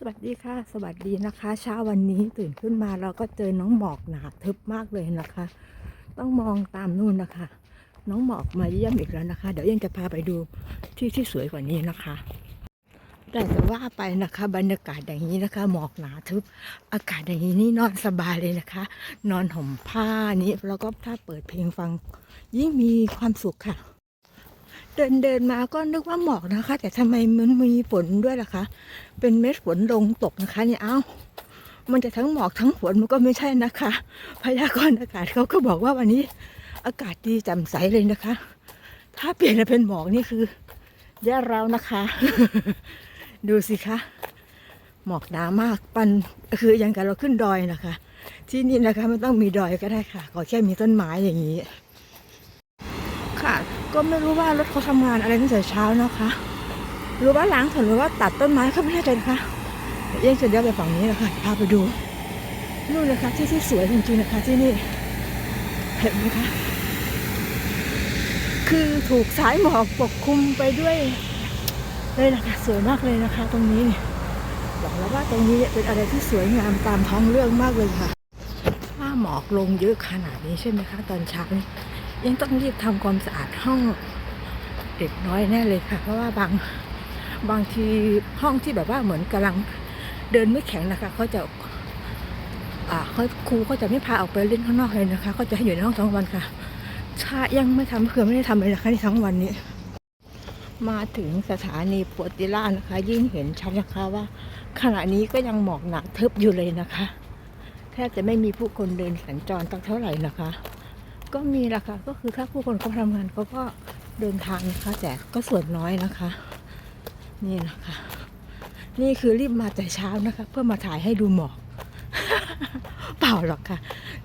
สวัสดีค่ะ สวัสดีนะคะเช้าวันนี้ตื่นขึ้นมาเราก็เจอน้องหมอกหนาทึบมากเลยนะคะ ต้องมองตามนู่นนะคะ น้องหมอกมาเยี่ยมอีกแล้วนะคะ เดี๋ยวยังจะพาไปดูที่ที่สวยกว่านี้นะคะ แต่จะว่าไปนะคะ บรรยากาศอย่างนี้นะคะ หมอกหนาทึบ อากาศอย่างนี้นี่นอนสบายเลยนะคะ นอนห่มผ้านี้แล้วก็ถ้าเปิดเพลงฟัง ยิ่งมีความสุขค่ะ เดินเดินมาก็นึกว่าหมอกนะคะ แต่ทำไมมันมีฝนด้วยล่ะคะ เป็นเม็ดฝนลงตกนะคะเนี่ยเอ้ามันจะทั้งหมอกทั้งฝนมันก็ไม่ใช่นะคะ พยากรณ์อากาศเขาก็บอกว่าวันนี้ อากาศดีแจ่มใสเลยนะคะ ถ้าเปลี่ยนมาเป็นหมอกนี่คือแย่เรานะคะ ดูสิคะ หมอกหนามากปันคืออยังกับเราขึ้นดอยนะคะ ที่นี่นะคะไม่ต้องมีดอยก็ได้ค่ะขอแค่มีต้นไม้อย่างนี้ ก็ไม่รู้ว่ารถเขาทำงานอะไรตั้งแต่เช้านะคะรือว่าล้างถนนหรือว่าตัดต้นไม้เขาไม่แน่ใจนะคะเดี๋ยวเยังจะเลี้ยวไปฝั่งนี้นะคะพาไปดูนู่นเลยค่ะที่ที่สวยจริงๆนะคะที่นี่เห็นไหมคะคือถูกสายหมอกปกคลุมไปด้วยเลยนะคะสวยมากเลยนะคะ ตรงนี้เนี่ยบอกแล้วว่าตรงนี้เป็นอะไรที่สวยงามตามท้องเรื่องมากเลยค่ะ ถ้าหมอกลงเยอะขนาดนี้ใช่ไหมคะ ตอนเช้านี่ ยังต้องรีบทำความสะอาดห้องเด็กน้อยแน่เลยค่ะ เพราะว่าบางบางทีห้องที่แบบว่าเหมือนกำลังเดินไม่แข็งนะคะเขาจะเขาครูเขาจะไม่พาออกไปเล่นข้างนอกเลยนะคะเขาจะให้อยู่ในห้องทั้งวันค่ะชายังไม่ทำคือไม่ได้ทำเลยนะคะในทั้งวันนี้ มาถึงสถานีปวติล่านะคะ ยิ่งเห็นชัดนะคะว่า ขณะนี้ก็ยังหมอกหนาทึบอยู่เลยนะคะ แทบจะไม่มีผู้คนเดินสัญจรตั้งเท่าไหร่นะคะ ก็มีละค่ะ ก็คือถ้าผู้คนเขาทำงานเขาก็เดินทางนะคะแต่ก็ส่วนน้อยนะคะ นี่นะคะ นี่คือรีบมาแต่เช้านะคะ เพื่อมาถ่ายให้ดูหมอกเปล่าหรอกค่ะ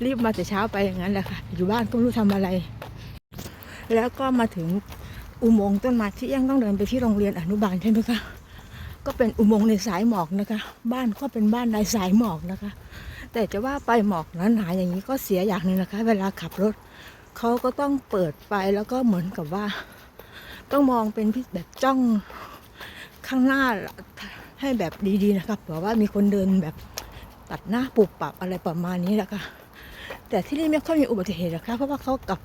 รีบมาแต่เช้าไปอย่างนั้นแหละค่ะ อยู่บ้านก็ไม่รู้ทำอะไร แล้วก็มาถึงอุโมงค์ต้นไม้ที่ยังต้องเดินไปที่โรงเรียนอนุบาลใช่ไหมคะก็เป็นอุโมงค์ในสายหมอกนะคะ บ้านก็เป็นบ้านในสายหมอกนะคะ แต่จะว่าไปหมอกหนาๆอย่างนี้ก็เสียอย่างหนึ่งนะคะ เวลาขับรถ เขาก็ต้องเปิดไฟแล้วก็เหมือนกับว่า ต้องมองเป็นพิแบบจ้องข้างหน้าให้แบบดีๆนะครับเผื่อว่ามีคนเดินแบบตัดหน้าปุบปับอะไรประมาณนี้แหละค่ะแต่ที่นี่ไม่ค่อยมีอุบัติเหตุนะคะเพราะว่าเขากับ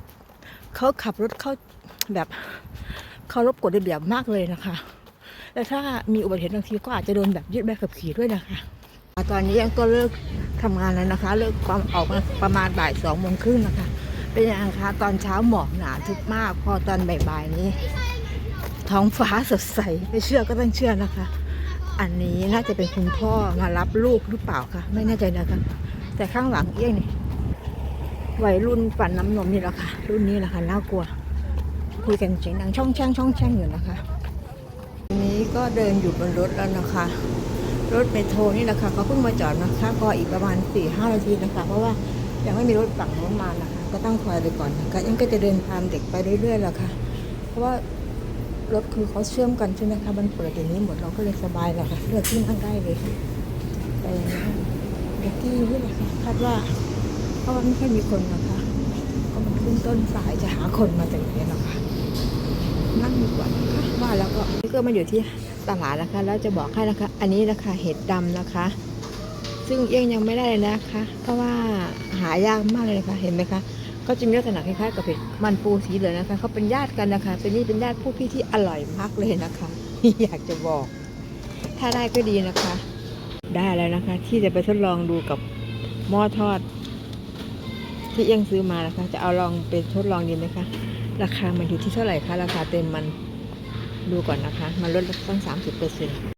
เขาขับรถเข้าแบบเคารพกฎระเบียบมากเลยนะคะ และถ้ามีอุบัติเหตุบางทีก็อาจจะโดนแบบยึดใบขับขี่ด้วยนะคะ ตอนนี้ยังก็เลิกทำงานแล้วนะคะ เลิกความออกมาประมาณบ่ายสองโมงครึ่งนะคะ เป็นยังไงคะตอนเช้าหมอกหนาทึบมาก พอตอนบ่ายๆนี้ ท้องฟ้าสดใสไม่เชื่อก็ต้องเชื่อนะคะ อันนี้น่าจะเป็นคุณพ่อมารับลูกหรือเปล่าคะไม่แน่ใจนะคะแต่ข้างหลังเอี้ยงนี่วัยรุ่นปั่นน้ำนมนี่แหละค่ะ รุ่นนี้แหละค่ะน่ากลัว คุยกันเสียงดังช่องแช่งช่องแช่งอยู่นะคะอันนี้ก็เดินอยู่บนรถแล้วนะคะ รถเมโทรนี่แหละค่ะเขาเพิ่งมาจอดนะคะ ก็อีกประมาณ4ี่ห้านาทีนะคะ เพราะว่า ยังไม่มีรถฝั่งโน้นมานะคะก็ต้องคอยไปก่อนนะคะยังก็จะเดินตามเด็กไปเรื่อยๆแหละค่ะ เพราะว่ารถคือเขาเชื่อมกันใช่ไหมคะมันเปิดอย่างนี้หมดเราก็เลยสบายแหละค่ะเลือกที่นั่งได้เลยแต่อย่างนี้เด็กที่นี่แหละค่ะคาดว่าเพราะว่าไม่ค่อยมีคนนะคะก็มันขึ้นต้นสายจะหาคนมาจากไหนหรอกค่ะนั่งดีกว่านะคะว่าแล้วก็นี่ก็มาอยู่ที่ตลาดนะคะ แล้วจะบอกให้นะคะ อันนี้นะคะเห็ดดำนะคะ ซึ่งเอี้ยงยังไม่ได้เลยนะคะ เพราะว่าหายากมากเลยนะคะเห็นไหมคะก็จะมีลักษณะคล้ายๆกับเห็ดมันปูสีเหลืองนะคะเขาเป็นญาติกันนะคะ เป็นนี่เป็นญาติผู้พี่ที่อร่อยมากเลยนะคะอยากจะบอก ถ้าได้ก็ดีนะคะ ได้แล้วนะคะ ที่จะไปทดลองดูกับหม้อทอด ที่เอี้ยงซื้อมานะคะ จะเอาลองไปทดลองดีไหมคะราคามันอยู่ที่เท่าไหร่คะราคาเต็มมันดูก่อนนะคะ มันลดตั้ง30เปอร์เซ็นต์